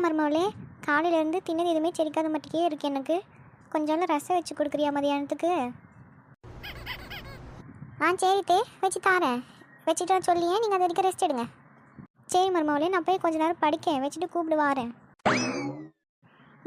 ஆமாம் மருமவளே காலையிலேருந்து தின்னது எதுவுமே செரிக்காத மட்டுக்கே இருக்கு எனக்கு. கொஞ்சம் ரசம் வச்சு கொடுக்குறியா மதியானத்துக்கு? ஆ சரி தே வச்சு தாரேன். வச்சுட்டா சொல்லியே நீங்கள் அது வரைக்கும் ரெஸ்ட் எடுங்க. சரி மருமவளே நான் போய் கொஞ்ச நேரம் படிக்கேன். வச்சுட்டு கூப்பிடு வாரேன்.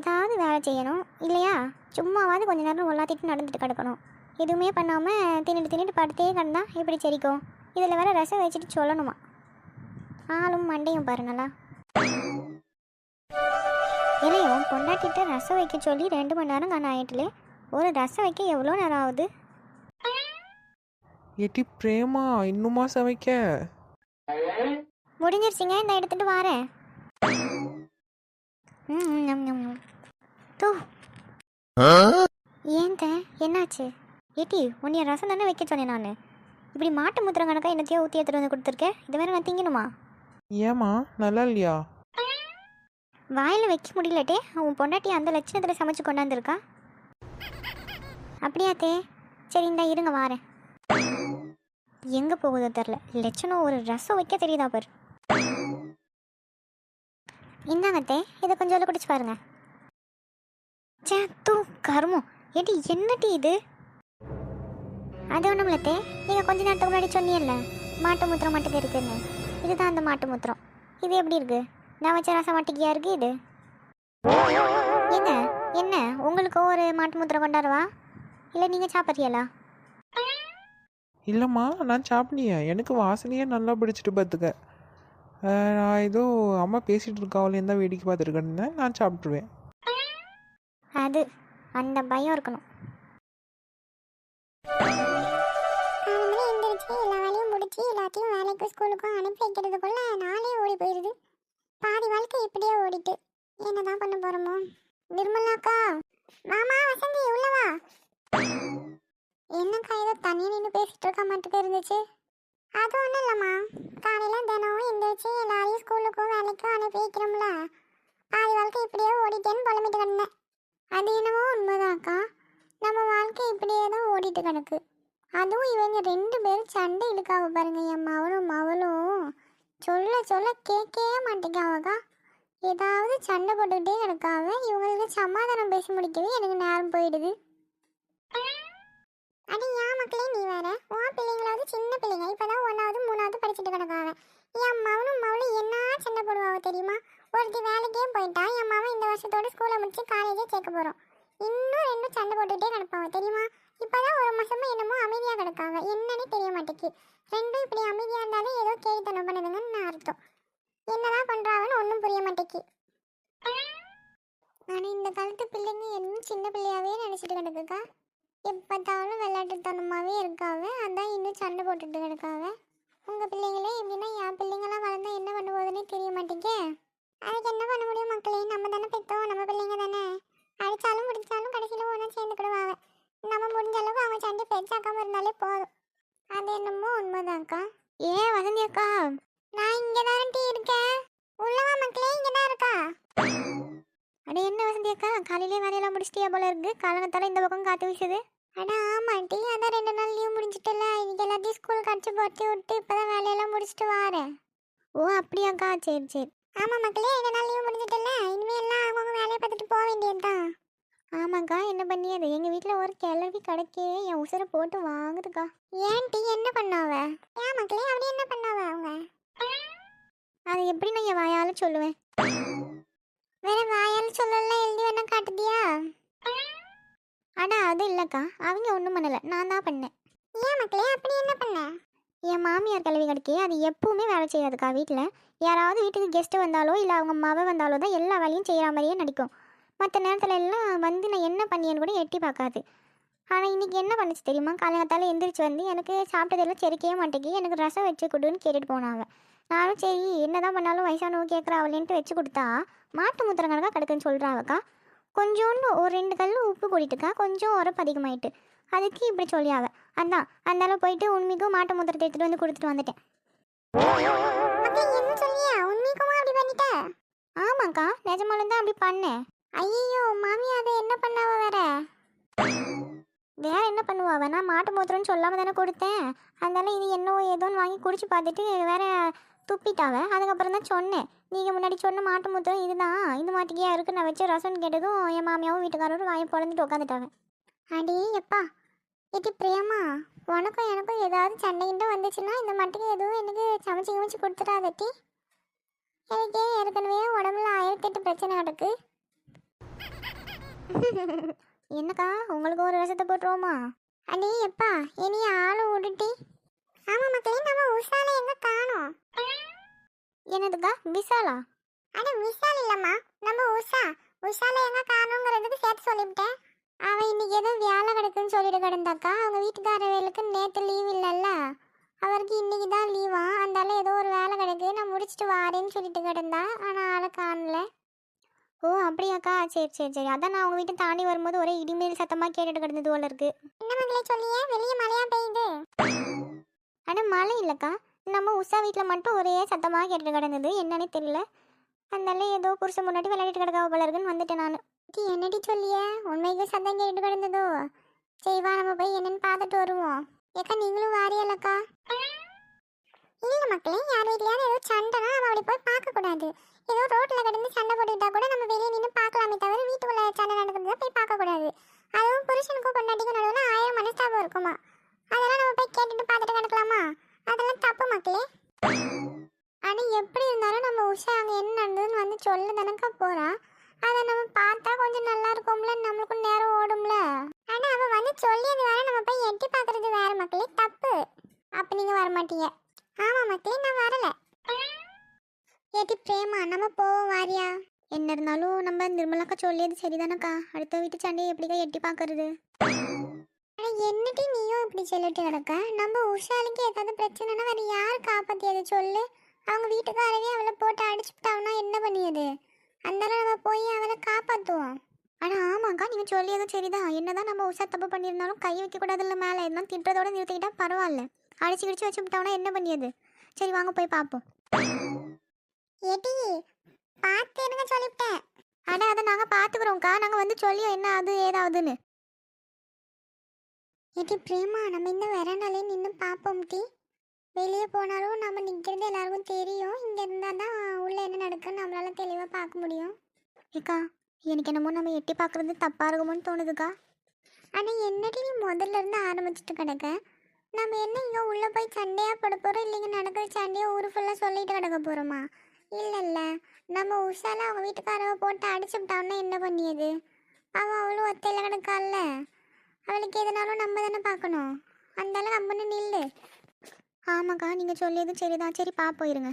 ஏதாவது வேலை செய்யணும் இல்லையா? சும்மாவாவது கொஞ்ச நேரம் ஒல்லாத்திட்டு நடந்துட்டு கிடக்கணும். எதுவுமே பண்ணாமல் தின்னுட்டு தின்னுட்டு படுத்தே கிடந்தா எப்படி செரிக்கும்? இதில் வேற ரசம் வச்சுட்டு சொல்லணுமா? ஆளும் மண்டையும் பாரு இளையும் பொண்டாட்டிட்ட ரசம் வைக்க சொல்லி ரெண்டு மணி நேரம் காண ஆயிட்டுலே. ஒரு ரசம் வைக்க எவ்வளோ நேரம் ஆகுது? ஏட்டி பிரேமா இன்னுமா சமைக்க? முடிஞ்சிருச்சுங்க இந்த எடுத்துட்டு வாரேன். தூ. ஏன் என்னாச்சு? ஏட்டி உன்னைய ரசம் தானே வைக்க சொன்னேன் நான். இப்படி மாட்டு மூத்திரம் கணக்கா என்னத்தையோ ஊற்றி எடுத்துட்டு வந்து கொடுத்துருக்கேன் இது வேற நான் திங்கணுமா? ஏமா நல்லா இல்லையா? வாயில் வைக்க முடியலட்டே. உன் பொண்டாட்டி அந்த லட்சணத்தில் சமைச்சு கொண்டாந்துருக்கா? அப்படியாத்தே சரி இந்தா இருங்க வாரேன். எங்கே போகுதோ தெரில. லட்சணம் ஒரு ரசம் வைக்க தெரியுதா பாரு. இந்தாங்கத்தே இதை கொஞ்சம் குடிச்சு பாருங்க. சே தூ கருமம். ஏடி என்ன டீ இது? அது ஒன்றும் தே. நீங்கள் கொஞ்ச நேரத்துக்கு முன்னாடி சொன்னீங்கல்ல மாட்டு மூத்திரம் மட்டுக்கு இருக்குன்னு இதுதான் அந்த மாட்டு மூத்திரம். இது எப்படி இருக்குது நான் வச்ச ரசம் மாட்டிக்கியா இருக்கு இது? என்ன? என்ன? உங்களுக்கு ஒரு மாட்டு மூத்திரம் கொண்டாடுவா? இல்லை நீங்கள் சாப்பிட்றீங்களா? இல்லைம்மா நான் சாப்பிட்டியே எனக்கு வாசனையே நல்லா பிடிச்சிட்டு பார்த்துக்க. நான் ஏதோ அம்மா பேசிகிட்டு இருக்காவலேருந்து தான் வேடிக்கை பார்த்துருக்கேன்னு நான் சாப்பிட்ருவேன் அது அந்த பயம் இருக்கணும். எந்திரிச்சு எல்லா வேலையும் முடிச்சு எல்லாத்தையும் வேலைக்கு ஸ்கூலுக்கும் அனுப்பி வைக்கிறதுக்குள்ள நாளே ஓடி போயிடுது ஓடிட்டு என்னதான் பண்ண போறோமோ? நிர்மலாக்கா மாமா வசந்தி உள்ளவா என்னக்கா ஏதோ தனியாக நின்று பேசிட்டு இருக்க மாட்டுக்கு இருந்துச்சு. அது ஒன்றும் இல்லைம்மா. காலையில் தினமும் எந்திரிச்சு எல்லாரையும் ஸ்கூலுக்கும் வேலைக்கும் அனுப்பி வைக்கிறோம்ல. பாதி வாழ்க்கை இப்படியே ஓடிட்டேன்னு புலம்பிட்டு கிடந்தேன். அது என்னமோ உண்மைதான்க்கா நம்ம வாழ்க்கை இப்படியே தான் ஓடிட்டு கிடக்கு. அதுவும் இவங்க ரெண்டு பேரும் சண்டை இழுக்காவ பாருங்க என் மவனும் மவளும். சொல்ல சொல்ல கேட்கவே மாட்டேங்காவக்கா ஏதாவது சண்டை போட்டுக்கிட்டே கிடக்காவ இவங்களுக்கு சமாதானம் பேசி முடிக்கவே எனக்கு நேரம் போயிடுது. அடி ஏன் மக்களே நீ வேற? உன் பிள்ளைங்களாவது சின்ன பிள்ளைங்க. இப்பதான் ஒன்னாவது மூணாவது படிச்சுட்டு கிடக்காவ. என் மவனும் மவளும் என்ன சண்டை போடுவாவ தெரியுமா? ஒருத்தி வேலைக்கே போயிட்டா என் மவன் இந்த வருஷத்தோட ஸ்கூலை முடிச்சு காலேஜே சேர்க்க போறோம். இன்னும் ரெண்டும் சண்டை போட்டுக்கிட்டே கிடப்பாவ தெரியுமா? இப்பதான் ஒரு மாசமா என்னமோ அமைதியா கிடக்காங்க என்னன்னு தெரிய மாட்டேக்கு ரெண்டும் இப்படி அமைதியா இருந்தாலும் ஏதோ கேலித்தனம் பண்ணுதுங்கன்னு நான் அர்த்தம். என்னதான் பண்றாங்கன்னு ஒன்றும் புரிய மாட்டேக்கு ஆனா இந்த காலத்து பிள்ளைங்க இன்னும் சின்ன பிள்ளையாவே நினைச்சிட்டு கிடக்குக்கா? எப்பத்தாலும் விளையாட்டுத்தனமாவே இருக்காவ. அதான் இன்னும் சண்டை போட்டுட்டு கிடக்காவ. உங்க பிள்ளைங்களே எப்படின்னா என் பிள்ளைங்களாம் வளர்ந்தா என்ன பண்ண போகுதுன்னே தெரிய மாட்டேங்க அதுக்கு என்ன பண்ண முடியும் மக்களே? நம்ம தானே பெற்றோம் நம்ம பிள்ளைங்க தானே. அடிச்சாலும் முடிச்சாலும் கடைசியில் ஒன்றும் சேர்ந்துக்கிடுவாங்க நம்ம முடிஞ்ச அளவுக்கு அவங்க சண்டை பெருசாக்காம இருந்தாலே போதும். அது என்னமோ உண்மைதான்க்கா. ஏன் வசந்தி அக்கா காலங்கத்தால இந்த பக்கம் காத்து வீசுது. அட ஆமாட்டி அதான் ரெண்டு நாள் லீவ் முடிஞ்சிட்டல. இன்னைக்கு எல்லாத்தையும் ஸ்கூல் கடிச்சு போட்டு விட்டு இப்போதான் வேலையெல்லாம் முடிச்சுட்டு வாரேன். ஓ அப்படியாக்கா? சரி சரி. ஆமாம் மக்களே ரெண்டு நாள் லீவ் முடிஞ்சிட்டல. இனிமேல் எல்லாம் அவங்க வேலையை பார்த்துட்டு போக வேண்டியதுதான். ஆமாக்கா என்ன பண்ணியது? எங்கள் வீட்டில் ஒரு கிளவி கிடைக்கே என் உசுரை போட்டு வாங்குதுக்கா. ஏன் டீ என்ன பண்ணாவ? ஏன் மக்களே அப்படி என்ன பண்ணாவ அவங்க? அதை எப்படி நான் என் வாயால சொல்லுவேன்? வேற வாயால் சொல்லலாம் எழுதி வேணா காட்டுதியா? அட அது இல்லைக்கா. அவங்க ஒன்றும் பண்ணலை. நான் தான் பண்ணேன். ஏன் மக்களே அப்படி என்ன பண்ண? என் மாமியார் கிளவி கிடைக்கே அது எப்பவுமே வேலை செய்யாதுக்கா வீட்டில் யாராவது வீட்டுக்கு கெஸ்ட்டு வந்தாலோ இல்லை அவங்க மவ வந்தாலோ தான் எல்லா வேலையும் செய்கிற மாதிரியே நடிக்கும். மற்ற நேரத்தில் எல்லாம் வந்து நான் என்ன பண்ணியேன்னு கூட எட்டி பார்க்காது. ஆனால் இன்னைக்கு என்ன பண்ணுச்சு தெரியுமா? காலங்காத்தால எந்திரிச்சு வந்து எனக்கு சாப்பிட்டதெல்லாம் செரிக்கவே மாட்டேங்கி எனக்கு ரசம் வச்சு கொடுன்னு கேட்டுட்டு போனாங்க. நானும் சரி என்னதான் பண்ணாலும் வயசானவங்க கேட்குறாவலேன்ட்டு வச்சு கொடுத்தா மாட்டு முத்திரம் கணக்காக கிடக்குன்னு சொல்கிறாவக்கா கொஞ்சோண்டு ஒரு ரெண்டு கல் உப்பு கூட்டிட்டுக்கா கொஞ்சம் உரப்பு அதிகமாயிட்டு. அதுக்கு இப்படி சொல்லியாவ. அதான் அதனால போயிட்டு உண்மைக்கும் மாட்டு முத்திரத்தை எடுத்துகிட்டு வந்து கொடுத்துட்டு வந்துட்டேன். மக்களே என்ன சொல்லியா உண்மைக்குமா அப்படி பண்ணிட்ட? ஆமாக்கா நிஜமாலும் தான் அப்படி பண்ணேன் ஐயோ மாமி அதை என்ன பண்ணாவ வேற? வேற என்ன பண்ணுவா நான் மாட்டு மூத்திரம்னு சொல்லாம தானே கொடுத்தேன். அதனால இது என்னவோ ஏதோன்னு வாங்கி குடிச்சு பார்த்துட்டு வேற துப்பிட்டாவ? அதுக்கப்புறம் தான் சொன்னேன். நீங்கள் முன்னாடி சொன்ன மாட்டு முத்தம் இதுதான். இந்த மாட்டிக்கையா? இருக்கு. நான் வச்சு ரசம்னு கேட்டதும் என் மாமியாவும் வீட்டுக்காரரும் வாயை பொழந்துட்டு உட்காந்துட்டாங்க அடி எப்பா இது பிரியம்மா. உனக்கும் எனக்கும் ஏதாவது சண்டைகிட்ட வந்துச்சுன்னா இந்த மட்டுக்கு எதுவும் எனக்கு சமைச்சு கிமைச்சு கொடுத்துடாதட்டி எனக்கே ஏற்கனவே உடம்புல ஆயிரத்தெட்டு பிரச்சனை கிடக்கு. என்னக்கா? உங்களுக்கு ஒரு ரசத்தை போட்டுருவோமா? அடி எப்பா இனி ஆளும் விடுட்டி ஆமா மக்களே நம்ம உஷால எங்க காணோம்? என்னதுக்கா விசாலா? அட விஷால் இல்லம்மா நம்ம உஷா. உஷால எங்க காணோங்கிறதுக்கு சேர்த்து சொல்லிவிட்டேன். அவ இன்னைக்கு ஏதோ வேலை கிடக்குன்னு சொல்லிட்டு கிடந்தாக்கா அவங்க வீட்டுக்காரவர்களுக்கு நேற்று லீவ் இல்லைல்ல. அவருக்கு இன்னைக்கு தான் லீவா அந்தால ஏதோ ஒரு வேலை கிடக்கு நான் முடிச்சிட்டு வாரேன்னு சொல்லிட்டு கிடந்தா ஆனால் ஆளை காணல. ஓ அப்படியாக்கா? சரி சரி சரி. அதான் நான் அவங்க வீட்டை தாண்டி வரும்போது ஒரே இடிமேல் சத்தமாக கேட்டுட்டு கிடந்தது போல இருக்கு. என்ன மக்களே சொல்லியே? வெளியே மழையா பெய்யுது. ஆனால் மழை இல்லைக்கா. நம்ம உஷா வீட்டில் மட்டும் ஒரே சத்தமாக கேட்டுட்டு கிடந்தது. என்னன்னே தெரியல. அதனால ஏதோ புருஷன் முன்னாடி விளையாடிட்டு கிடக்காவ போல இருக்குன்னு வந்துட்டேன் நான். டி என்னடி சொல்லியே? உண்மைக்கு சத்தம் கேட்டு கிடந்ததோ? சரி வா நம்ம போய் என்னன்னு பார்த்துட்டு வருவோம். ஏக்கா நீங்களும் வாரியலக்கா. இல்ல மக்களே யார் வீட்லயாவது ஏதோ சண்டைனா நம்ம அப்படி போய் பார்க்க கூடாது. ஏதோ ரோட்ல கிடந்து சண்டை போட்டுக்கிட்டா கூட நம்ம வெளியே நின்று பார்க்கலாமே தவிர வீட்டுக்குள்ள சண்டை நடக்கிறத போய் பார்க்க கூடாது. அதுவும் புருஷனுக்கும் பொண்டாட்டிக்கும் நடுவில் ஆயிரம் மனஸ்தாபம் இருக்குமா? அதெல்லாம் நம்ம போய் கேட்டுட்டு பார்த்துட்டு கிடக்கலாமா? அதெல்லாம் தப்பு மக்களே. ஆனால் எப்படி இருந்தாலும் நம்ம உஷா அங்கே என்ன நடந்ததுன்னு வந்து சொல்ல தானக்கா போறா? அதை நம்ம பார்த்தா கொஞ்சம் நல்லா இருக்கும்ல நம்மளுக்கும் நேரம் ஓடும்ல. ஆனால் அவன் வந்து சொல்லியது வேற நம்ம போய் எட்டி பார்க்கறது வேற மக்களே தப்பு. அப்போ நீங்கள் வர மாட்டீங்க மக்களே நான் வரல. ஏட்டி பிரேமா நம்ம போவோம் வாரியா? என்ன இருந்தாலும் நம்ம நிர்மலாக்கா சொல்லியது சரிதானக்கா? அடுத்த வீட்டு சண்டையை எப்படிக்கா எட்டி பார்க்கறது? ஆனா என்னடி நீயும் இப்படி சொல்லிட்டு கிடக்க? நம்ம உஷாலுக்கு ஏதாவது பிரச்சனைனா வேற யார் காப்பாத்தியது சொல்லு? அவங்க வீட்டுக்காரவே அவளை போட்டு அடிச்சுட்டாங்கன்னா என்ன பண்ணியது? அதனால நம்ம போய் அவளை காப்பாத்துவோம். ஆனால் ஆமாக்கா நீங்கள் சொல்லியதும் சரிதான். என்னதான் நம்ம உஷா தப்பு பண்ணியிருந்தாலும் கை வைக்கக்கூடாதுல்ல மேலே. எதுனா திட்டுறதோட நிறுத்திக்கிட்டா பரவாயில்ல. அடிச்சு கிடிச்சு வச்சு விட்டோம்னா என்ன பண்ணியது? சரி வாங்க போய் பார்ப்போம் ஏடி பார்த்து இருங்க சொல்லிவிட்டேன்? அட அதை நாங்கள் பார்த்துக்குறோம்க்கா. நாங்கள் வந்து சொல்லியோம் என்ன அது ஏதாவதுன்னு ஏடி பிரேமா நம்ம இந்த வராண்டாலே நின்று பார்ப்போம் டி. வெளியே போனாலும் நம்ம நிற்கிறது எல்லாருக்கும் தெரியும். இங்கே இருந்தால் தான் உள்ளே என்ன நடக்குன்னு நம்மளால தெளிவாக பார்க்க முடியும். ஏக்கா எனக்கு என்னமோ நம்ம எட்டி பார்க்குறது தப்பாக இருக்குமோன்னு தோணுதுக்கா. ஆனால் என்னடி நீ முதல்ல இருந்து ஆரம்பிச்சிட்டு கிடக்க? நம்ம என்ன இங்கே உள்ளே போய் சண்டையாக பட போகிறோம் இல்லைங்க நடக்கிற சண்டையை ஊர் ஃபுல்லாக சொல்லிட்டு கிடக்க போகிறோமா இல்லை இல்லை நம்ம உஷால அவங்க வீட்டுக்காரவை போட்டு அடிச்சுட்டான்னா என்ன பண்ணியது? அவள் அவ்வளோ ஒத்தையில் கிடக்கால அவளுக்கு எதுனாலும் நம்ம தானே பார்க்கணும். அந்தால கம்பெனி நில்லு. ஆமாக்கா நீங்கள் சொல்லியதும் சரிதான். சரி பார்ப்போம் இருங்க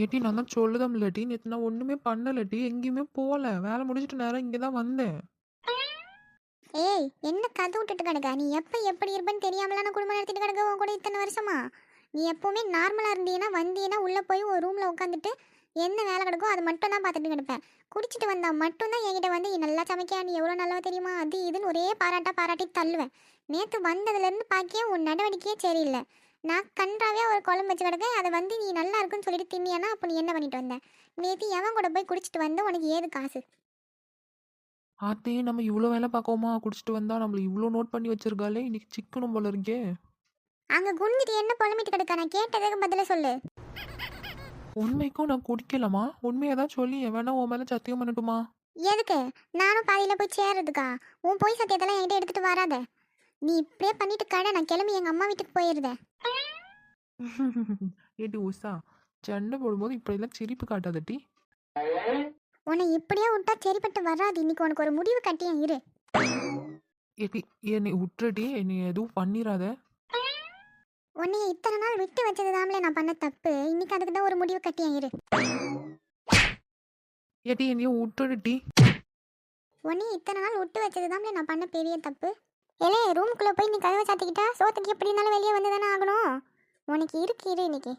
ஏட்டி நான் தான் சொல்லுதம் இல்லாட்டி. நேற்று நான் ஒன்றுமே பண்ணலட்டி. எங்கேயுமே போகல வேலை முடிச்சிட்டு நேரம் இங்கே தான் வந்தேன். ஏய் என்ன கதை விட்டுட்டு கிடக்கா? நீ எப்போ எப்படி இருப்பேன்னு தெரியாமலாம் நான் குடும்பம் நடத்திட்டு கிடக்க? உன் கூட இத்தனை வருஷமா? நீ எப்போவுமே நார்மலாக இருந்தீங்கன்னா வந்தீங்கன்னா உள்ளே போய் ஒரு ரூமில் உட்காந்துட்டு என்ன வேலை கிடக்கோ அது மட்டும் தான் பார்த்துட்டு கிடப்பேன். குடிச்சிட்டு வந்தா மட்டும்தான் என்கிட்ட வந்து நீ நல்லா சமைக்கியா? நீ எவ்வளோ நல்லவ தெரியுமா? அது இதுன்னு ஒரே பாராட்டா பாராட்டி தள்ளுவேன். நேற்று வந்ததுலேருந்து பார்க்கிய உன் நடவடிக்கையே சரியில்லை. நான் கன்றாவே ஒரு குழம்பு வச்சு கிடக்க அதை வந்து நீ நல்லா இருக்குன்னு சொல்லிட்டு தின்னியானா அப்போ நீ என்ன பண்ணிட்டு வந்த? நேற்று எவன் கூட போய் குடிச்சிட்டு வந்த? உனக்கு ஏது காசு? ஆத்தே நம்ம இவ்வளோ வேலை பார்க்கோமா? குடிச்சிட்டு வந்தா நம்மள இவ்வளோ நோட் பண்ணி வச்சிருக்காளே இன்னைக்கு சிக்கனும் போல இருக்கே. அங்கே குனிஞ்சிட்டு என்ன புலம்பிட்டு கிடக்க? நான் கேட்டதுக்கு பதில சொல்லு. உண்மைக்கும் நான் குடிக்கலாமா உண்மையை தான் சொல்லி வேணா உன் மேலே சத்தியம் பண்ணட்டுமா? எதுக்கு? நானும் பாதியில் போய் சேர்றதுக்கா? உன் போய் சத்தியத்தெல்லாம் என்கிட்ட எடுத்துட்டு வராத. நீ இப்படியே பண்ணிட்டு கடை நான் கிளம்பி எங்கள் அம்மா வீட்டுக்கு போயிருந்தேன் ஏட்டி உஷா சண்டை போடும்போது இப்படியெல்லாம் சிரிப்பு காட்டாதட்டி உன்னை இப்படியே விட்டா சரிப்பட்டு வராது. இன்னைக்கு உனக்கு ஒரு முடிவு கட்டியேன் இரு. என்னை விட்டுறட்டி என்னை எதுவும் பண்ணிடாத உன்னைய இத்தனை நாள் விட்டு வச்சது நான் பண்ண தப்பு. இன்னைக்கு அதுக்கு தான் ஒரு முடிவு கட்டியேன் இரு. ஏட்டி என்னைய விட்டுடுட்டி உன்னைய இத்தனை நாள் விட்டு வச்சது நான் பண்ண பெரிய தப்பு. ஏலே ரூமுக்குள்ளே போய் நீ கதவை சாத்திக்கிட்டா சோத்துக்கு எப்படி இருந்தாலும் வெளியே வந்து தானே ஆகணும்? உனக்கு இருக்கு இரு இன்னைக்கு.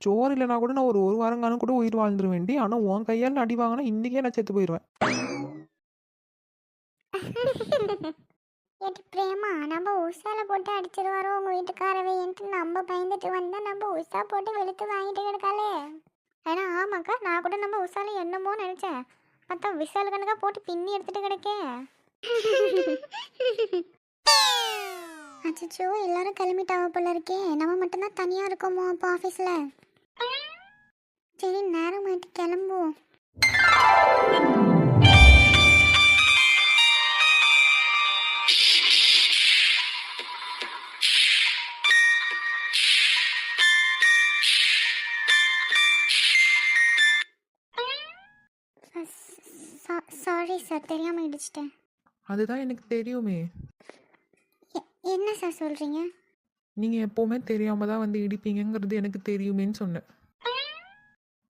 சோறு இல்லைனா கூட நான் ஒரு ஒரு வாரங்காலம் கூட உயிர் வாழ்ந்துருவேன்டி ஆனால் உன் கையால் அடி வாங்கினா இன்றைக்கே நான் செத்து போயிடுவேன் எட்டு பிரேமா நம்ம உஷால போட்டு அடிச்சிருவாரோ உங்க வீட்டுக்காரவைன்ட்டு நம்ம பயந்துட்டு வந்தா நம்ம உஷா போட்டு வெளுத்து வாங்கிட்டு கிடக்காளே. ஏன்னா ஆமாக்கா நான் கூட நம்ம உஷால என்னமோ நினச்சேன். பார்த்தா விசால் கணக்கா போட்டு பின்னி எடுத்துட்டு கிடைக்கே. அச்சோ எல்லாரும் கிளம்பிட்டாவ போல இருக்கே. நம்ம மட்டும்தான் தனியா இருக்கோமோ அப்போ ஆஃபீஸில் சரி நேரம் ஆயிட்டு கிளம்புவோம். சாரி சார் தெரியாமல் இடிச்சிட்டேன் அதுதான் எனக்கு தெரியுமே. என்ன சார் சொல்கிறீங்க நீங்கள் எப்போவுமே தெரியாமல் தான் வந்து இடிப்பீங்கங்கிறது எனக்கு தெரியுமேன்னு சொன்னேன்.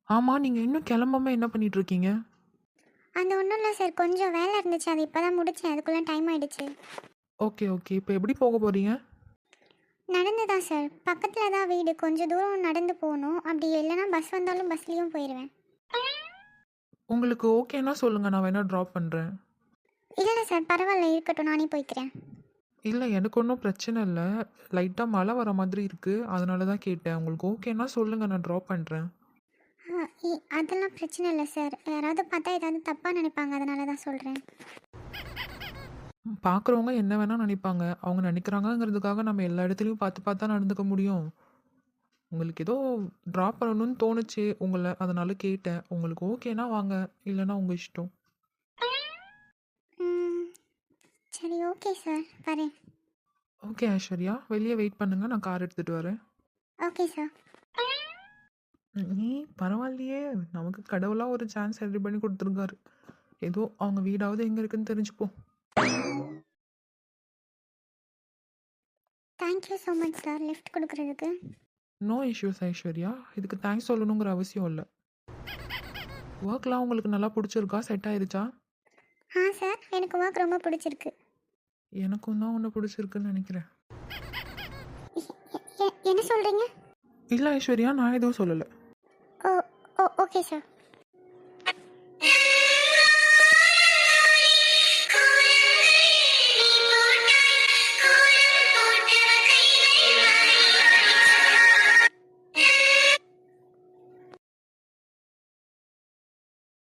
ஆமாம் நீங்கள் இன்னும் கிளம்பாம என்ன பண்ணிட்டு இருக்கீங்க அந்த ஒன்றும் இல்லை சார் கொஞ்சம் வேலை இருந்துச்சு. அது இப்போ தான் முடித்தேன் அதுக்குள்ளே டைம் ஆயிடுச்சு. Okay okay. இப்போ எப்படி போக போகிறீங்க நடந்து தான் சார் பக்கத்தில் தான் வீடு. கொஞ்சம் தூரம் நடந்து போகணும். அப்படி இல்லைன்னா பஸ் வந்தாலும் பஸ்லேயும் போயிடுவேன் உங்களுக்கு ஓகேன்னா சொல்லுங்கள் நான் வேணால் ட்ராப் பண்ணுறேன் இல்லை சார் பரவாயில்ல இருக்கட்டும் நானே போய்க்கிறேன். இல்லை எனக்கு ஒன்றும் பிரச்சனை இல்லை. லைட்டாக மழை வர மாதிரி இருக்குது அதனால தான் கேட்டேன். உங்களுக்கு ஓகேன்னா சொல்லுங்கள் நான் ட்ராப் பண்ணுறேன் ஆ, இ- அதெல்லாம் பிரச்சனை இல்லை சார். யாராவது பார்த்தா ஏதாவது தப்பாக நினைப்பாங்க அதனால தான் சொல்கிறேன் பார்க்குறவங்க என்ன வேணால் நினைப்பாங்க. அவங்க நினைக்கிறாங்கங்கிறதுக்காக நம்ம எல்லா இடத்துலையும் பார்த்து பார்த்தா நடந்துக்க முடியும். உங்களுக்கு ஏதோ ட்ராப் பண்ணணும்னு தோணுச்சு. உங்களை அதனால கேட்டேன். உங்களுக்கு ஓகேனா வாங்க. இல்லைன்னா உங்கள் இஷ்டம். சரி ஓகே சார் வரேன். ஓகே ஐஸ்வர்யா. வெளியே வெயிட் பண்ணுங்க. நான் கார் எடுத்துகிட்டு வரேன். ஓகே சார் நீ பரவாயில்லையே. நமக்கு கடவுளாக ஒரு சான்ஸ் ரெடி பண்ணி கொடுத்துருக்காரு. ஏதோ அவங்க வீடாவது எங்கே இருக்குன்னு தெரிஞ்சுப்போம் thank you so much sir lift கொடுக்குறதுக்கு. நோ இஷ்யூஸ் ஐஸ்வர்யா இதுக்கு தேங்க்ஸ் சொல்லணுங்கிற அவசியம் இல்லை. ஒர்க்லாம் உங்களுக்கு நல்லா பிடிச்சிருக்கா? செட் ஆயிருச்சா? ஆ சார் எனக்கு ஒர்க் ரொம்ப பிடிச்சிருக்கு. எனக்கும் தான் ஒன்று பிடிச்சிருக்குன்னு நினைக்கிறேன். என்ன சொல்கிறீங்க இல்லை ஐஸ்வர்யா நான் எதுவும் சொல்லலை. ஓ ஓ ஓகே சார்